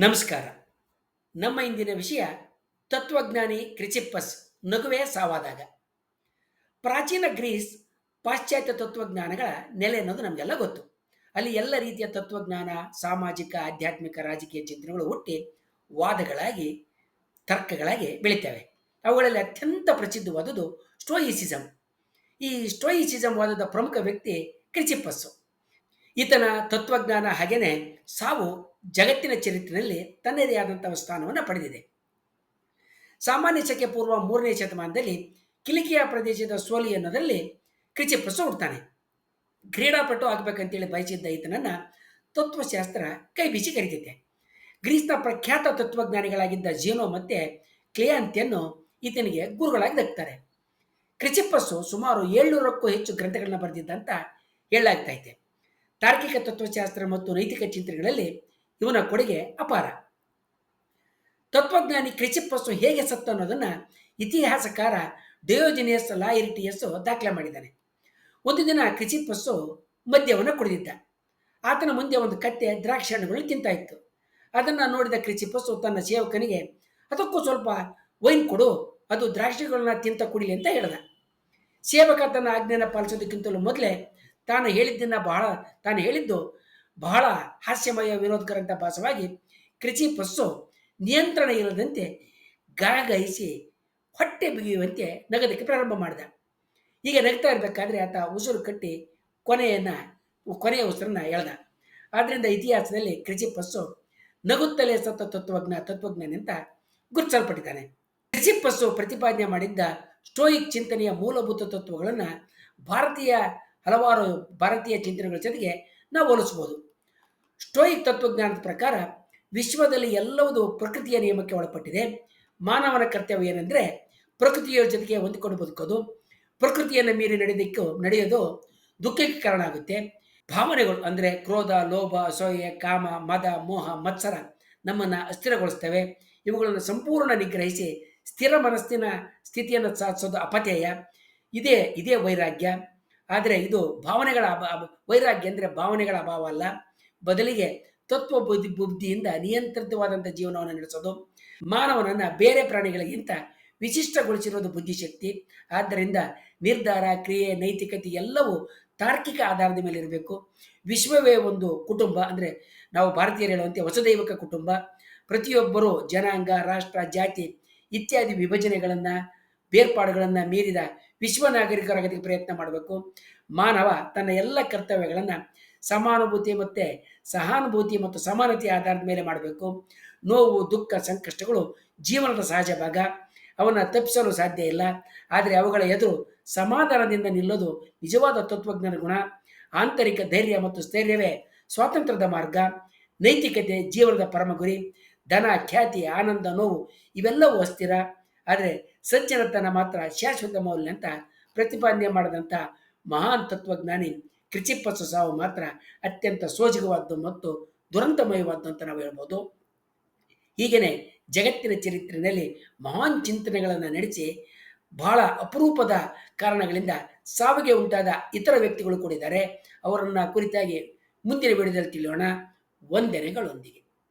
ನಮಸ್ಕಾರ. ನಮ್ಮ ಇಂದಿನ ವಿಷಯ ತತ್ವಜ್ಞಾನಿ ಕ್ರಿಚಿಪ್ಪಸ್ ನಗುವೆ ಸಾವಾದಾಗ. ಪ್ರಾಚೀನ ಗ್ರೀಸ್ ಪಾಶ್ಚಾತ್ಯ ತತ್ವಜ್ಞಾನಗಳ ನೆಲೆ ಅನ್ನೋದು ನಮಗೆಲ್ಲ ಗೊತ್ತು. ಅಲ್ಲಿ ಎಲ್ಲ ರೀತಿಯ ತತ್ವಜ್ಞಾನ, ಸಾಮಾಜಿಕ, ಆಧ್ಯಾತ್ಮಿಕ, ರಾಜಕೀಯ ಚಿಂತನೆಗಳು ಹುಟ್ಟಿ ವಾದಗಳಾಗಿ, ತರ್ಕಗಳಾಗಿ ಬೆಳಿತವೆ. ಅವುಗಳಲ್ಲಿ ಅತ್ಯಂತ ಪ್ರಸಿದ್ಧವಾದದ್ದು ಸ್ಟೋಯಿಸಿಸಮ್ ಈ ಸ್ಟೋಯಿಸಿಸಮ್ ವಾದದ ಪ್ರಮುಖ ವ್ಯಕ್ತಿ ಕ್ರಿಚಿಪ್ಪಸ್ಸು ಈತನ ತತ್ವಜ್ಞಾನ ಹಾಗೇನೆ ಸಾವು ಜಗತ್ತಿನ ಚರಿತ್ರೆಯಲ್ಲಿ ತನ್ನದೇ ಆದಂತಹ ಸ್ಥಾನವನ್ನು ಪಡೆದಿದೆ. ಸಾಮಾನ್ಯ ಶಕೆ ಪೂರ್ವ ಮೂರನೇ ಶತಮಾನದಲ್ಲಿ ಕಿಲಿಕಿಯಾ ಪ್ರದೇಶದ ಸೋಲಿ ಅನ್ನೋದರಲ್ಲಿ ಕ್ರಿಚಿಪಸು ಹುಡ್ತಾನೆ. ಕ್ರೀಡಾಪಟು ಆಗಬೇಕಂತೇಳಿ ಬಯಸಿದ್ದ ಈತನನ್ನು ತತ್ವಶಾಸ್ತ್ರ ಕೈ ಬೀಸಿ ಗ್ರೀಸ್ನ ಪ್ರಖ್ಯಾತ ತತ್ವಜ್ಞಾನಿಗಳಾಗಿದ್ದ ಜೀನೋ ಮತ್ತೆ ಕ್ಲಿಯಾಂತಿಯನ್ನು ಈತನಿಗೆ ಗುರುಗಳಾಗಿ ದಕ್ತಾರೆ ಕ್ರಿಚಿಪ್ಪಸ್ಸು ಸುಮಾರು ಏಳ್ನೂರಕ್ಕೂ ಹೆಚ್ಚು ಗ್ರಂಥಗಳನ್ನ ಬರೆದಿದ್ದ ಅಂತ ಇದೆ ತಾರ್ಕಿಕ ತತ್ವಶಾಸ್ತ್ರ ಮತ್ತು ನೈತಿಕ ಚಿಂತನೆಗಳಲ್ಲಿ ಇವನ ಕೊಡುಗೆ ಅಪಾರ. ತತ್ವಜ್ಞಾನಿ ಕ್ರಿಚಿಪ್ಪಸ್ಸು ಹೇಗೆ ಸತ್ತು ಅನ್ನೋದನ್ನ ಇತಿಹಾಸಕಾರ ಡಯೋಜಿನಿಯಸ್ ಲಾಯಿರಿಟಿಯಸ್ ದಾಖಲೆ ಮಾಡಿದ್ದಾನೆ. ಒಂದು ದಿನ ಕ್ರಿಚಿಪ್ಪಸ್ಸು ಮದ್ಯವನ್ನು ಕುಡಿದಿದ್ದ. ಆತನ ಮುಂದೆ ಒಂದು ಕತ್ತೆ ದ್ರಾಕ್ಷಿ ಹಣ್ಣುಗಳು ತಿಂತಾ ಇತ್ತು. ಅದನ್ನು ನೋಡಿದ ಕ್ರಿಚಿಪ್ಪಸ್ಸು ತನ್ನ ಸೇವಕನಿಗೆ, ಅದಕ್ಕೂ ಸ್ವಲ್ಪ ವೈನ್ ಕೊಡು, ಅದು ದ್ರಾಕ್ಷಿಗಳನ್ನ ತಿಂತ ಕುಡಿಲಿ ಅಂತ ಹೇಳ್ದ. ಸೇವಕ ತನ್ನ ಆಜ್ಞೆಯನ್ನು ಪಾಲಿಸೋದಕ್ಕಿಂತಲೂ ಮೊದಲೇ ತಾನು ಹೇಳಿದ್ದನ್ನ ಬಹಳ, ತಾನು ಹೇಳಿದ್ದು ಬಹಳ ಹಾಸ್ಯಮಯ ವಿನೋದ್ಕರಂತ ಭಾಸವಾಗಿ ಭಾಸವಾಗಿ ಕ್ರಿಚಿಪಸ್ಸು ನಿಯಂತ್ರಣ ಇಲ್ಲದಂತೆ ಗಾಗಹಿಸಿ ಹೊಟ್ಟೆ ಬಿಗಿಯುವಂತೆ ನಗದಕ್ಕೆ ಪ್ರಾರಂಭ ಮಾಡಿದ. ಈಗ ನಗ್ತಾ ಇರಬೇಕಾದ್ರೆ ಆತ ಉಸಿರು ಕಟ್ಟಿ ಕೊನೆಯನ್ನ, ಕೊನೆಯ ಉಸಿರನ್ನ ಎಳೆದ. ಆದ್ದರಿಂದ ಇತಿಹಾಸದಲ್ಲಿ ಕ್ರಿಚಿಪಸ್ಸು ನಗುತ್ತಲೇ ಸತ್ತ ತತ್ವಜ್ಞ, ತತ್ವಜ್ಞಾನಿ ಅಂತ ಗುರುತಿಸಲ್ಪಟ್ಟಿದ್ದಾನೆ. ಕ್ರಿಚಿಪಸ್ಸು ಪ್ರತಿಪಾದನೆ ಮಾಡಿದ್ದ ಸ್ಟೋಯಿಕ್ ಚಿಂತನೆಯ ಮೂಲಭೂತ ತತ್ವಗಳನ್ನು ಭಾರತೀಯ ಹಲವಾರು ಭಾರತೀಯ ಚಿಂತನೆಗಳ ಜೊತೆಗೆ ನಾವು ಹೋಲಿಸ್ಬೋದು ಸ್ಟೋಯಿಕ್ ತತ್ವಜ್ಞಾನದ ಪ್ರಕಾರ ವಿಶ್ವದಲ್ಲಿ ಎಲ್ಲವುದು ಪ್ರಕೃತಿಯ ನಿಯಮಕ್ಕೆ ಒಳಪಟ್ಟಿದೆ. ಮಾನವನ ಕರ್ತವ್ಯ ಏನೆಂದರೆ ಪ್ರಕೃತಿಯ ಜೊತೆಗೆ ಹೊಂದಿಕೊಂಡು ಬದುಕೋದು ಪ್ರಕೃತಿಯನ್ನು ಮೀರಿ ನಡೆಯೋದಕ್ಕೂ ನಡೆಯೋದು ದುಃಖಕ್ಕೆ ಕಾರಣ ಆಗುತ್ತೆ. ಭಾವನೆಗಳು ಅಂದರೆ ಕ್ರೋಧ, ಲೋಭ, ಅಸೂಯೆ, ಕಾಮ, ಮದ, ಮೋಹ, ಮತ್ಸರ ನಮ್ಮನ್ನು ಅಸ್ಥಿರಗೊಳಿಸ್ತವೆ. ಇವುಗಳನ್ನು ಸಂಪೂರ್ಣ ನಿಗ್ರಹಿಸಿ ಸ್ಥಿರ ಮನಸ್ಸಿನ ಸ್ಥಿತಿಯನ್ನು ಸಾಧಿಸೋದು ಅಪತ್ಯಯ ಇದೇ ಇದೇ ವೈರಾಗ್ಯ. ಆದರೆ ಇದು ಭಾವನೆಗಳ ಅಭಾವ, ವೈರಾಗ್ಯ ಅಂದರೆ ಭಾವನೆಗಳ ಅಭಾವ ಅಲ್ಲ. ಬದಲಿಗೆ ತತ್ವ ಬುದ್ಧಿ ಬುದ್ಧಿಯಿಂದ ನಿಯಂತ್ರಿತವಾದಂಥ ಜೀವನವನ್ನು ನಡೆಸೋದು, ಮಾನವನನ್ನು ಬೇರೆ ಪ್ರಾಣಿಗಳಿಗಿಂತ ವಿಶಿಷ್ಟಗೊಳಿಸಿರೋದು ಬುದ್ಧಿಶಕ್ತಿ. ಆದ್ದರಿಂದ ನಿರ್ಧಾರ, ಕ್ರಿಯೆ, ನೈತಿಕತೆ ಎಲ್ಲವೂ ತಾರ್ಕಿಕ ಆಧಾರದ ಮೇಲೆ ಇರಬೇಕು. ವಿಶ್ವವೇ ಒಂದು ಕುಟುಂಬ ಅಂದರೆ ನಾವು ಭಾರತೀಯರು ಹೇಳುವಂತೆ ವಸುದೈವಕ ಕುಟುಂಬ. ಪ್ರತಿಯೊಬ್ಬರೂ ಜನಾಂಗ, ರಾಷ್ಟ್ರ, ಜಾತಿ ಇತ್ಯಾದಿ ವಿಭಜನೆಗಳನ್ನು, ಬೇರ್ಪಾಡುಗಳನ್ನು ಮೀರಿದ ವಿಶ್ವ ನಾಗರಿಕರಾಗೋದಕ್ಕೆ ಪ್ರಯತ್ನ ಮಾಡಬೇಕು. ಮಾನವ ತನ್ನ ಎಲ್ಲ ಕರ್ತವ್ಯಗಳನ್ನು ಸಮಾನುಭೂತಿ ಮತ್ತು ಸಹಾನುಭೂತಿ ಮತ್ತು ಸಮಾನತೆಯ ಆಧಾರದ ಮೇಲೆ ಮಾಡಬೇಕು. ನೋವು, ದುಃಖ, ಸಂಕಷ್ಟಗಳು ಜೀವನದ ಸಹಜ ಭಾಗ. ಅವನ್ನು ತಪ್ಪಿಸಲು ಸಾಧ್ಯ ಇಲ್ಲ. ಆದರೆ ಅವುಗಳ ಎದುರು ಸಮಾಧಾನದಿಂದ ನಿಲ್ಲೋದು ನಿಜವಾದ ತತ್ವಜ್ಞಾನ ಗುಣ. ಆಂತರಿಕ ಧೈರ್ಯ ಮತ್ತು ಸ್ಥೈರ್ಯವೇ ಸ್ವಾತಂತ್ರ್ಯದ ಮಾರ್ಗ. ನೈತಿಕತೆ ಜೀವನದ ಪರಮ ಗುರಿ. ಧನ, ಖ್ಯಾತಿ, ಆನಂದ, ನೋವು ಇವೆಲ್ಲವೂ ಅಸ್ಥಿರ. ಆದರೆ ಸಜ್ಜನತನ ಮಾತ್ರ ಶಾಶ್ವತ ಮೌಲ್ಯ ಅಂತ ಪ್ರತಿಪಾದನೆ ಮಾಡಿದಂಥ ಮಹಾನ್ ತತ್ವಜ್ಞಾನಿ ಕ್ರಿಚಿಪ್ಪಸ್ಸು ಸಾವು ಮಾತ್ರ ಅತ್ಯಂತ ಸೋಜಿಗವಾದ್ದು ಮತ್ತು ದುರಂತಮಯವಾದ್ದು ಅಂತ ನಾವು ಹೇಳ್ಬೋದು. ಹೀಗೇನೆ ಜಗತ್ತಿನ ಚರಿತ್ರೆಯಲ್ಲಿ ಮಹಾನ್ ಚಿಂತನೆಗಳನ್ನು ನಡೆಸಿ ಬಹಳ ಅಪರೂಪದ ಕಾರಣಗಳಿಂದ ಸಾವಿಗೆ ಉಂಟಾದ ಇತರ ವ್ಯಕ್ತಿಗಳು ಕೂಡಿದ್ದಾರೆ ಅವರನ್ನು ಕುರಿತಾಗಿ ಮುಂದಿನ ವಿಡಿಯೋದಲ್ಲಿ ತಿಳಿಯೋಣ. ವಂದನೆಗಳೊಂದಿಗೆ.